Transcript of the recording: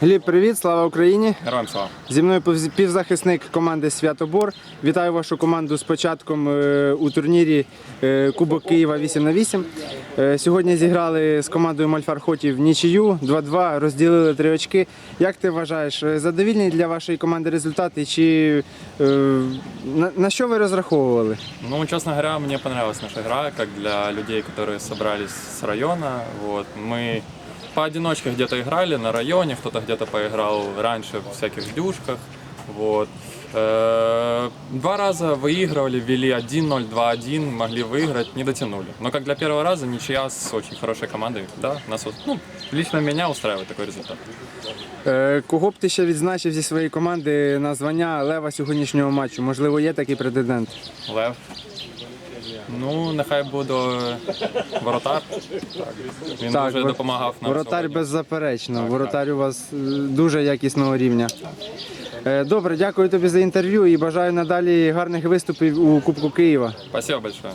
Гліб, привіт, слава Україні! Героям слава. Зі мною півзахисник команди Святобор. Вітаю вашу команду з початком е, у турнірі е, Кубок Києва 8 на 8 Е, Сьогодні зіграли з командою Мальфар Хотів нічию 2-2, розділили три очки. Як ти вважаєш, задовільний для вашої команди результат чи на, що ви розраховували? Ну, честно говоря, мне понравилась наша игра, как для людей, которые собрались с района. Вот. Мы поодиночке где-то играли на районе, кто-то где-то поиграл раньше в всяких дюшках. Вот. Э, Два раза выигрывали, вели 1-0, 2-1, могли выиграть, не дотянули. Но как для первого раза ничья с очень хорошей командой, да, нас, вот, ну, лично меня устраивает такой результат. Е, Кого б ти ще відзначив зі своєї команди на звання лева сьогоднішнього матчу? Можливо, є такий претендент? Лев. Ну, нехай буде воротар. Він Так, дуже вор- допомагав нам. Воротар сьогодні. беззаперечно. Воротар у вас е, дуже якісного рівня. Е, Добре, дякую тобі за інтерв'ю і бажаю надалі гарних виступів у Кубку Києва. Спасибо большое.